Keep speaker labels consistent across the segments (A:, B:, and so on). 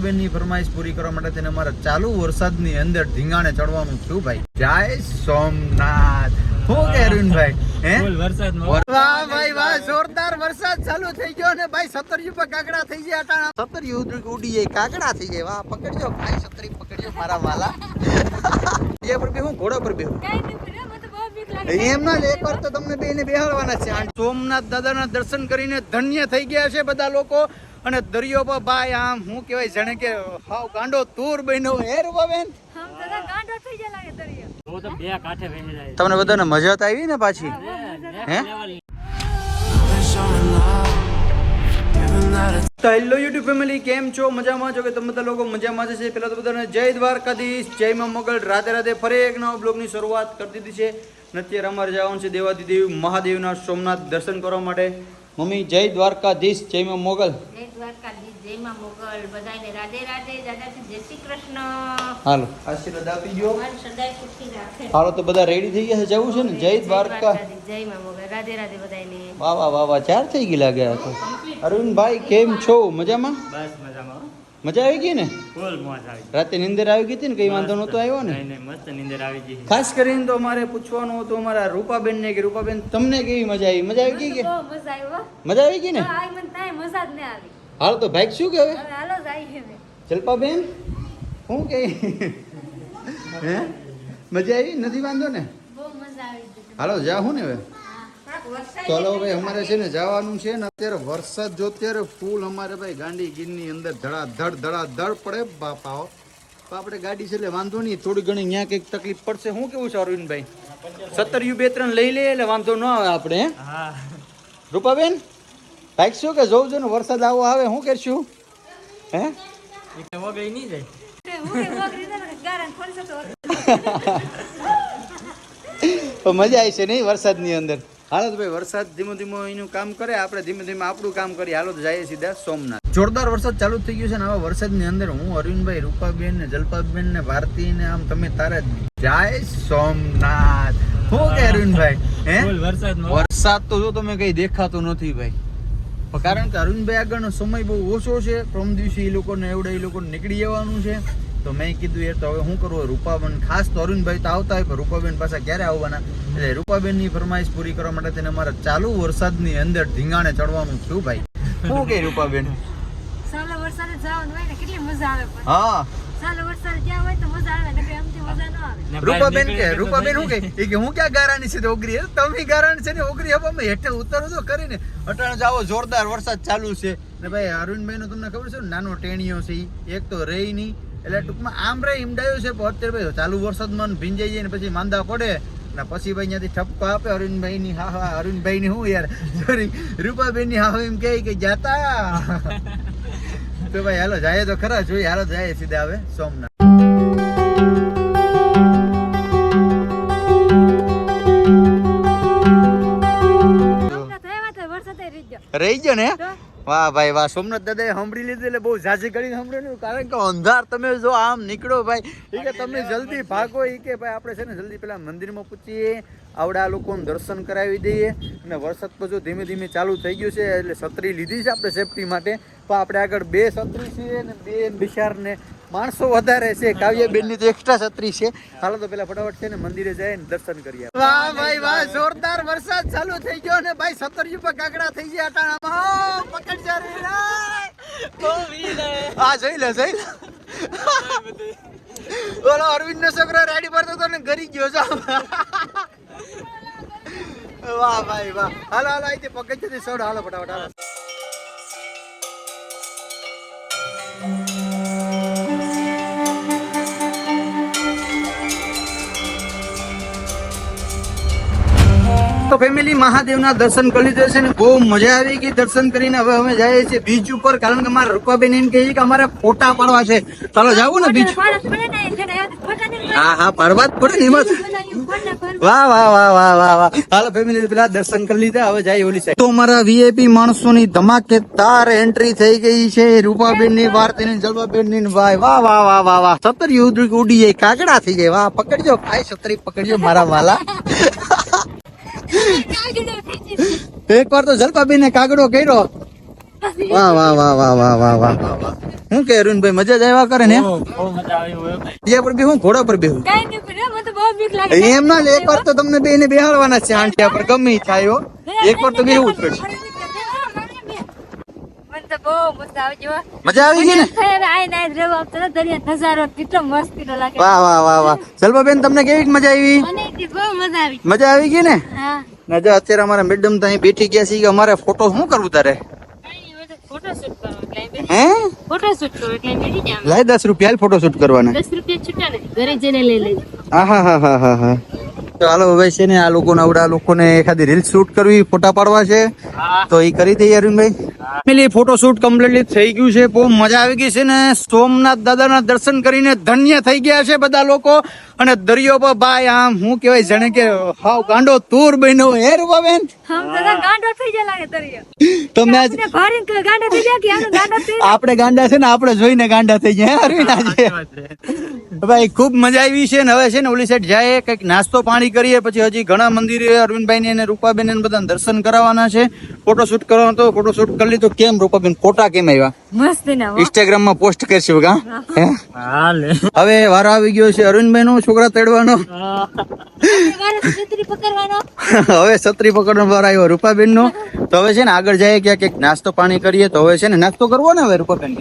A: બેનની ફરમાઈશ પૂરી કરવા માટે તેને અમારા ચાલુ વરસાદની અંદર ધીંગાણે ચડવાનું થયું ભાઈ. જય સોમનાથ. હું કે અરવિંદભાઈ? હે?
B: ફૂલ
A: વાહ ભાઈ વાહ જોરદાર વરસાદ ચાલુ થઈ ગયો ને ભાઈ સતરિયું પર કાકડા થઈ ગયા અટાણા સતરિયું ઉડી- જાય કાકડા થઈ જાય. વાહ પકડજો ભાઈ સતરી પકડજો મારા વાલા. એ પર બેહું ઘોડા પર બેહું. એમ ના જ એકવાર તો તમને બેને બેહાડવાના છે. સોમનાથ દાદાના દર્શન કરીને ધન્ય થઈ ગયા છે બધા લોકો. અને દરિયો પર ભાઈ આમ હું કહેવાય જાણે કે હાવ ગાંડો તૂર બન્યો. હે રૂપાબેન?
B: તો તો બે કાંઠે વહી જાય.
A: તમને બધાને મજા તો આવી ને પાછી? હે હેલો યુટ્યુબ ફેમિલી કેમ છો? મજામાં છો કે તમે બધા લોકો? મજામાં છે. પેલા તો બધાને જય દ્વારકાધીશ. જય માં મોગલ. રાતે રાતે ફરી એક નવા બ્લોગની શરૂઆત કરી દીધી છે. અત્યારે અમારે જવાનું છે દેવાદિદેવ મહાદેવના સોમનાથ દર્શન કરવા માટે. મમ્મી જય દ્વારકાધીશ જય માં મોગલ.
C: જય દ્વારકાધીશ જય માં મોગલ. બધાને રાધે રાધે દાદાજી જય શ્રી કૃષ્ણ.
A: હાલો. આશીર્વાદ આપી દો
C: સદાય સુખી રાખે.
A: હાલો તો બધા રેડી થઈ ગયા છે? જવું છે ને? જય દ્વારકા.
C: જય માં મોગલ. રાધે રાધે બધાને
A: વાહ વાહ વાહ વાહ ચાર થઈ ગઈ લાગે આ તો. અરવિંદભાઈ કેમ છો? મજામાં?
B: બસ.
A: મજા આવી ગઈ ને?
B: ફૂલ મોજ આવી
A: રાતે નિંદર આવી ગઈ હતી ને? કઈ વાંધો નહોતો આવ્યો ને?
B: નહીં મસ્ત નીંદર આવી ગઈ.
A: ખાસ કરીને તો અમારે પૂછવાનું હતું અમારા રૂપાબેન ને કે રૂપાબેન તમને કેવી મજા આવી? મજા આવી ગઈ કે?
C: મજા આવ્યો
A: મજા આવી ગઈ ને?
C: આ મને તાય મજા જ આવી.
A: હાલ તો ભાઈ શું કે હવે?
C: હાલો જાય હવે.
A: શું કે? હે? મજા આવી? નથી વાંધો ને?
C: બહુ મજા આવી
A: હાલો જા હું ને હવે? હાલો ભાઈ અમારે છે ને જવાનું છે ને અત્યારે વરસાદ જો અત્યારે ફૂલ અમારે ભાઈ ગાંડી ગીરની અંદર ધડાધડ ધડાધડ પડે બાપાઓ તો આપણે ગાડી છે એટલે વાંધો નહીં થોડી ઘણી ત્યાં કંઈક તકલીફ પડશે. શું કેવું છે અરવિંદભાઈ સત્તર યુ બે ત્રણ લઈ લઈએ એટલે વાંધો ન આવે આપણે રૂપાબેન ભાઈ શું કે જોઉં છું ને વરસાદ આવો આવે શું કરશું? હે?
B: વગઈ નહીં જાય.
C: હું
A: મજા આવી છે નહીં વરસાદની અંદર? હાલો તો ભાઈ વરસાદ ધીમો ધીમો એનું કામ કરે આપણે ધીમે ધીમે આપણું કામ કરીએ. હાલો તો જઈએ સીધા સોમનાથ. જોરદાર વરસાદ ચાલુ થઈ ગયો છે અને આવા વરસાદની અંદર હું અરવિંદભાઈ રૂપાબેન ને જલપાબેન ને ભારતી ને આમ તમે તારા જય સોમનાથ. હું કે અરવિંદભાઈ? હે?
B: વરસાદ
A: વરસાદ તો જો તમે કઈ દેખાતો નથી ભાઈ. કારણ કે અરવિંદભાઈ આગળનો સમય બહુ ઓછો છે. પ્રમ દિવસે એ લોકોને એવડે એ લોકોને નીકળી જવાનું છે. તો મેં કીધું એ તો હવે શું કરવું રૂપાબેન ખાસ તો અરવિંદભાઈ તો આવતા હોય પણ રૂપાબેન પાછા ક્યારે આવવાના? એટલે રૂપાબેનની ફરમાઈશ પૂરી કરવા માટે તેને મારા ચાલુ વરસાદની અંદર ધીંગાણે ચડવાનું થયું ભાઈ. શું કે રૂપાબેન?
C: સાલો વરસાદે જવાનું હોય ને કેટલી મજા આવે પણ.
A: હા.
C: સાલો વરસાદ જ્યાં હોય તો મજા આવે ને એમથી મજા ન આવે.
A: રૂપાબેન કે રૂપાબેન શું કે? એ કે હું ક્યાં ગારાની છે તે ઓગરી હે? તમે ગારાની છે ને ઓગરી હવે અમે હેઠે ઉતરો તો કરીને અટાણે જાવો જોરદાર વરસાદ ચાલુ છે. ને ભાઈ અરુણભાઈ નું તમને ખબર છે નાનો ટેણીયો છે એક તો રહી નહીં એટલે ટૂંકમાં આમ રે ઈમડાયું છે અત્યારે ભાઈ ચાલુ વરસાદમાં ભીંજાઈ જાય ને પછી માંદા પડે. ને પછી ભાઈ ત્યાંથી ઠપકો આપે અરવિંદભાઈ ની હા હા અરવિંદભાઈ ની હું યાર? સોરી રૂપાબેનની હા એમ કહે કે જાતા. તો ભાઈ હાલો જાય તો ખરા જોઈએ હાલો જાય સીધા હવે સોમનાથ.
C: રહી ગયો.
A: ને? વાહ ભાઈ વાહ. સોમનાથ દાદાએ સાંભળી લીધું એટલે બહુ ઝાઝી કરીને સાંભળ્યું કારણ કે અંધાર તમે જો આમ નીકળો ભાઈ એ કે તમે જલ્દી ભાગો એ કે ભાઈ આપણે છે ને જલ્દી પેલા મંદિરમાં પૂછીએ આવડા લોકોને દર્શન કરાવી દઈએ. અને વરસાદ પછી ધીમે ધીમે ચાલુ થઈ ગયું છે એટલે છત્રી લીધી છે આપણે સેફટી માટે. પણ આપણે આગળ બે છત્રી છે ને બે બિચાર ને માણસો વધારે છે કાવ્યાબેનની તો એક્સ્ટ્રા છત્રી છે. હાલો તો પેલા ફટાફટ છે ને મંદિરે જાય ને દર્શન કરીએ. વાહ ભાઈ વાહ જોરદાર વરસાદ ચાલુ થઈ ગયો ને ભાઈ સત્તર પર કાકડા થઈ ગયા અટાણામાં. હો, પકડ જા રે હા. જઈ લે જઈ લે. ઓલો અરવિંદ નો છોકરો રેડી પડતો હતો ને ગરી ગયો છો. વાહ ભાઈ વાહ. હાલો હાલો અહીંથી પકડ જતી સોડ. હાલો ફટાફટ હાલો. તો ફેમિલી મહાદેવના દર્શન કરી લીધા છે ને બહુ મજા આવી ગઈ. દર્શન કરીને હવે અમે જઈએ છીએ બીચ ઉપર કારણ કે મારા રૂપાબેન એમ કે અમારે ફોટા પાડવા છે. ચાલો જાવું ને બીચ હા હા પાડવા જ પડે ને એમાં. વાહ વાહ વાહ વાહ વાહ વાહ. હાલો ફેમિલી પેલા દર્શન કરી લીધા હવે જાય ઓલી સાઈડ તો અમારા વીઆઈપી માણસોની ધમાકેદાર એન્ટ્રી થઈ ગઈ છે રૂપાબેનની ભારતી ની જલવાબેનની ભાઈ વાહ વાહ વાહ વાહ વાહ. સત્તર યુદ્ધ ઉડી જાય કાગડા થઈ જાય. વાહ પકડજો ભાઈ સત્તરી પકડજો મારા વાલા. એક વાર તો જલપાબેન ને કાગડો કર્યો. વાહ વાહ વાહ વાહ વાહ વાહ વાહ હું કે અરુણભાઈ મજા જ આવ્યા કરે ને?
B: બહુ બહુ મજા આવી હોય
A: એ પર બેહું ઘોડા પર બેહું
C: કઈ નહીં પણ મને તો બહુ બીક લાગે.
A: એમ ના એક વાર તો તમને બેને બેહાડવાના છે આંટિયા પર ગમે થાય એક વાર તો બેહવું જ પડશે.
C: મને તો બહુ મજા આવી જો
A: મજા આવી ગઈ ને?
C: ખરેખર આઈને આઈને રહેવું આપતો ને દરિયા નજારો કેટલો મસ્તીનો લાગે.
A: વાહ વાહ વાહ વાહ. જલપાબેન તમને કેવી મજા આવી?
C: મજા આવી.
A: ગઈ ને? ના જો અત્યારે અમારા મેડમ તો અહીં બેઠી ગયા છે કે અમારે ફોટો શું કરવું તારે?
C: ફોટોશૂટ કરો એટલે
A: હે. લાય દસ રૂપિયા ફોટો શૂટ કરવાના.
C: દસ રૂપિયા છૂટા ને ઘરે જઈને લઈ લેજો.
A: આહા હા હા હા હા તો હાલો હવે છે ને આ લોકોને આવડા લોકોને એખાદી રીલ શૂટ કરવી ફોટા પાડવા છે. તો એ કરી દઈએ અરુણભાઈ. ફોટો શૂટ કમ્પ્લીટલી થઈ ગયું છે બહુ મજા આવી ગઈ છે ને. સોમનાથ દાદાના દર્શન કરીને ધન્ય થઈ ગયા છે બધા લોકો. અને દરિયો પર ભાઈ આમ હું કહેવાય જાણે કે હાવ ગાંડો તૂર બન્યો હે
C: રૂપા બેન ગાંડો થઈ જાય લાગે દરિયો.
A: તમે આજ
C: આપણે ગાંડો થઈ જાય કે આનો થઈ
A: આપણે ગાંડા છે ને આપણે જોઈને ગાંડા થઈ ગયા અરવિંદા ભાઈ ખૂબ મજા આવી છે ને હવે છે ને ઓલી સાઈડ જાય કંઈક નાસ્તો પાણી કરીએ પછી હજી ઘણા મંદિરે અરવિંદભાઈ ને રૂપાબેન ને બધા દર્શન કરાવવાના છે. ફોટો શૂટ કરવાનો તો ફોટો શૂટ કરી લીધો. કેમ રૂપાબેન ફોટા કેમ આવ્યા?
C: મસ્ત
A: ઇન્સ્ટાગ્રામમાં પોસ્ટ કરશું કા હે? હવે વારો આવી ગયો છે અરવિંદભાઈ નો છોકરા તેડવાનો?
C: મારે છત્રી પકડવાનો
A: હવે છત્રી પકડવાનો વાર આવ્યો રૂપાબેન નો તો હવે છે ને આગળ જાય ક્યાંક કંઈક નાસ્તો પાણી કરીએ. તો હવે છે ને નાસ્તો કરવો ને હવે રૂપાબેન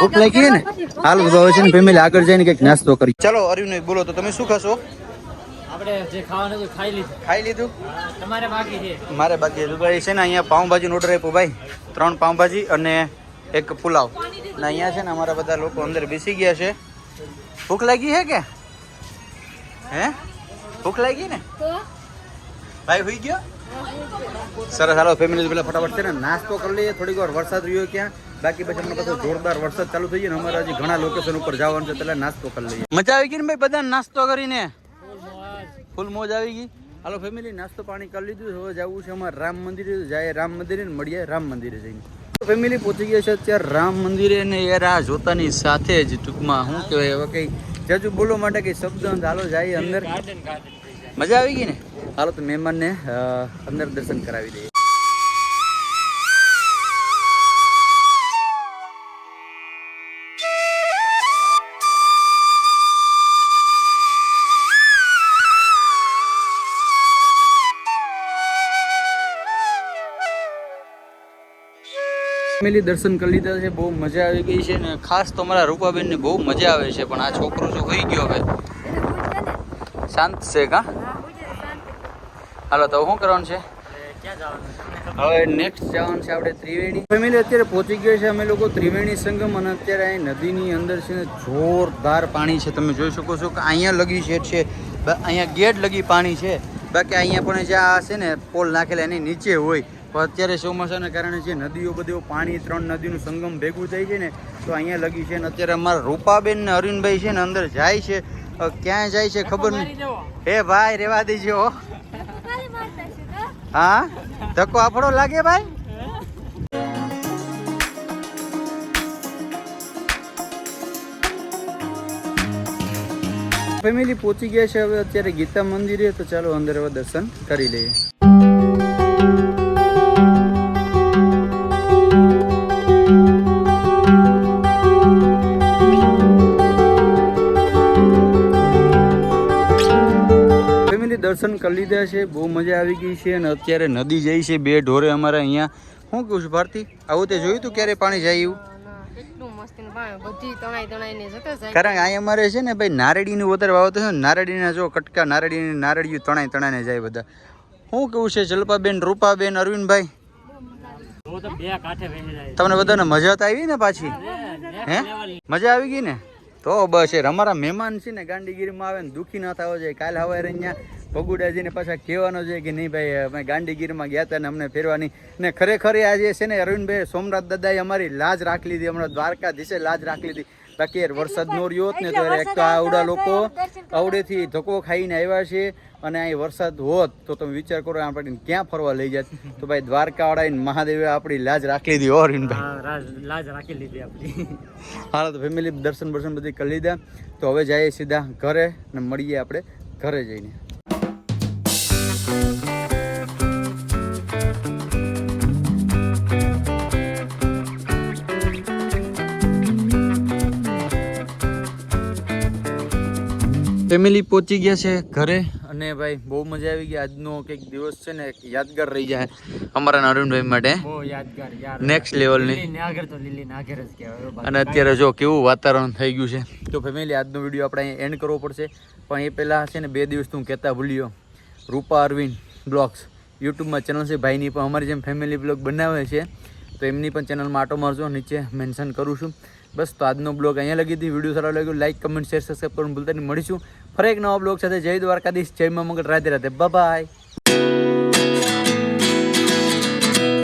A: ભૂખ લાગી ને? હાલ તો હવે છે ને ફેમિલી આગળ જઈને કંઈક નાસ્તો કરી ચાલો અરવિંદ બોલો તો તમે શું ખાશો?
B: આપણે જે ખાવાનું હતું ખાઈ લીધું.
A: ખાઈ લીધું?
B: તમારે બાકી છે.
A: મારે બાકી ભાઈ છે ને અહીંયા પાઉંભાજીનો ઓર્ડર આપ્યો ભાઈ. ત્રણ પાઉંભાજી અને એક પુલાવ. ને અહીંયા છે ને અમારા બધા લોકો અંદર બેસી ગયા છે. ભૂખ લાગી છે કે? હે? ભૂખ લાગી ને? ભાઈ હોઈ ગયો? સરસ હાલો ફેમિલી પેલા ફટાફટ છે ને નાસ્તો કરી લઈએ. થોડીક વાર વરસાદ રહ્યો ક્યાં? બાકી પછી અમને પાછો જોરદાર વરસાદ ચાલુ થઈ ગયો ને અમારે હજી ઘણા લોકેશન ઉપર જવાનું છે એટલે નાસ્તો કરી લઈએ. મજા આવી ગઈ ને ભાઈ બધા નાસ્તો કરીને? ફૂલ મોજ આવી ગઈ. હાલો ફેમિલી નાસ્તો પાણી કરી લીધું. હવે જવું છે અમારે રામ મંદિરે. જાય રામ મંદિરે ને મળીએ રામ મંદિરે જઈને. ફેમિલી પહોંચી ગયા છે અત્યારે રામ મંદિરે ને યાર આ જોતાની સાથે જ ટૂંકમાં શું કહેવાય હવે કઈ જજુ બોલવા માટે કઈ શબ્દ. હાલો જાય અંદર. મજા આવી ગઈ ને? હાલો તો મહેમાનને અંદર દર્શન કરાવી દઈએ. ફેમિલી દર્શન કરી લીધા છે, બહુ મજા આવી ગઈ છે ને ખાસ તો અમારા રૂપાબેનને બહુ મજા આવે છે, પણ આ છોકરો જો હોઈ ગયો હવે. શાંત છે કા? હાલો, તો શું કરવાનું છે? હવે નેક્સ્ટ જવાનું છે આપણે ત્રિવેણી. ફેમિલી અત્યારે પહોંચી ગયો છે, અમે લોકો ત્રિવેણી સંગમ અને અત્યારે અહીં નદીની અંદર છે ને જોરદાર પાણી છે, તમે જોઈ શકો છો કે અહીંયા લગી છે છે અહીંયા ગેટ લગી પાણી છે, બાકી અહીંયા પણ જે આ છે ને પોલ નાખેલા એની નીચે હોય. પણ અત્યારે ચોમાસાના કારણે જે નદીઓ બધું પાણી ત્રણ નદીનું સંગમ ભેગું થઈ છે ને તો અહીંયા લગી છે ને અત્યારે અમારા રૂપાબેન ને અરવિંદભાઈ છે ને અંદર જાય છે. ક્યાં જાય છે ખબર નહીં. હે ભાઈ રેવા દેજો હો. ધક્કો આપણો લાગે ભાઈ? ફેમિલી પહોંચી ગયા છે હવે અત્યારે ગીતા મંદિરે તો ચાલો અંદર હવે દર્શન કરી લઈએ. કરી લીધા છે બહુ મજા આવી ગઈ છે અને અત્યારે નદી જાય છે બે ઢોરે અમારે અહીંયા. શું કહું છું ભારતી આવું તે જોયું તું ક્યારે પાણી જાય એવું?
C: કેટલું મસ્ત પાણી. બધી તણાઈ તણાઈને જતો જાય.
A: કારણ કે અહીંયા અમારે છે ને ભાઈ નારેડીનું વધારે વાવતો છે ને નારળીના જો કટકા નારળીની નારળીયું તણાઈ તણાઈને જાય બધા. શું કેવું છે જલપાબેન રૂપાબેન અરવિંદભાઈ?
B: હું તો બે કાંઠે બેસી જાય
A: તમને બધાને મજા તો આવી ને પાછી? હે? મજા આવી ગઈ ને? તો બસ એ અમારા મહેમાન છે ને ગાંડીગીરીમાં આવે ને દુઃખી ના થવા જાય. કાલે હવે અહીંયા પગુડાજીને પાછા કહેવાનો છે કે નહીં ભાઈ અમે ગાંડીગીરીમાં ગયા હતા ને અમને ફેરવાની. ને ખરેખર આજે છે ને અરવિંદભાઈ સોમનાથ દાદાએ અમારી લાજ રાખી લીધી હમણાં દ્વારકાધીશે લાજ રાખી લીધી. બાકી વરસાદ નો રહ્યો હોત ને તો એક તો આવડા લોકો આવડેથી ધક્કો ખાઈને આવ્યા છે અને અહીં વરસાદ હોત તો તમે વિચાર કરો આપણે ક્યાં ફરવા લઈ જાત? તો ભાઈ દ્વારકા વાળા મહાદેવે આપણી લાજ રાખી લીધી હો અરવિંદભાઈ.
B: લાજ રાખી લીધી આપણી.
A: હાલો તો ફેમિલી દર્શન બર્શન બધી કરી લીધા. તો હવે જઈએ સીધા ઘરે ને મળીએ આપણે ઘરે જઈને. ફેમિલી પહોંચી ગયા છે ઘરે અને ભાઈ બહુ મજા આવી ગઈ. આજનો કંઈક દિવસ છે ને એક યાદગાર રહી જાય અમારા અરુણભાઈ માટે.
B: બહુ યાદગાર યાર.
A: નેક્સ્ટ લેવલની ની.
B: તો લીલી નાગર જ કહેવાય
A: અને અત્યારે જો કેવું વાતાવરણ થઈ ગયું છે. તો ફેમિલી આજનો વીડિયો આપણે અહીંયા એન્ડ કરવો પડશે. પણ એ પહેલાં છે ને બે દિવસ તું કહેતા ભૂલ્યો. રૂપા અરવિંદ બ્લોગ્સ. યુટ્યુબમાં ચેનલ છે ભાઈની પણ અમારી જેમ ફેમિલી બ્લોગ બનાવે છે તો એમની પણ ચેનલમાં આટો મારજો. નીચે મેન્શન કરું છું. બસ, તો આજનો બ્લોગ અહીંયા લગી હતી વીડિયો સારો લાગ્યો લાઈક કમેન્ટ શેર સબસ્ક્રાઈબ કરવાનું ભૂલતા નહીં. મળીશું ફરી એક નવા બ્લોગ સાથે. જય દ્વારકાધીશ, જય મંગળ. રાધે રાધે. બાય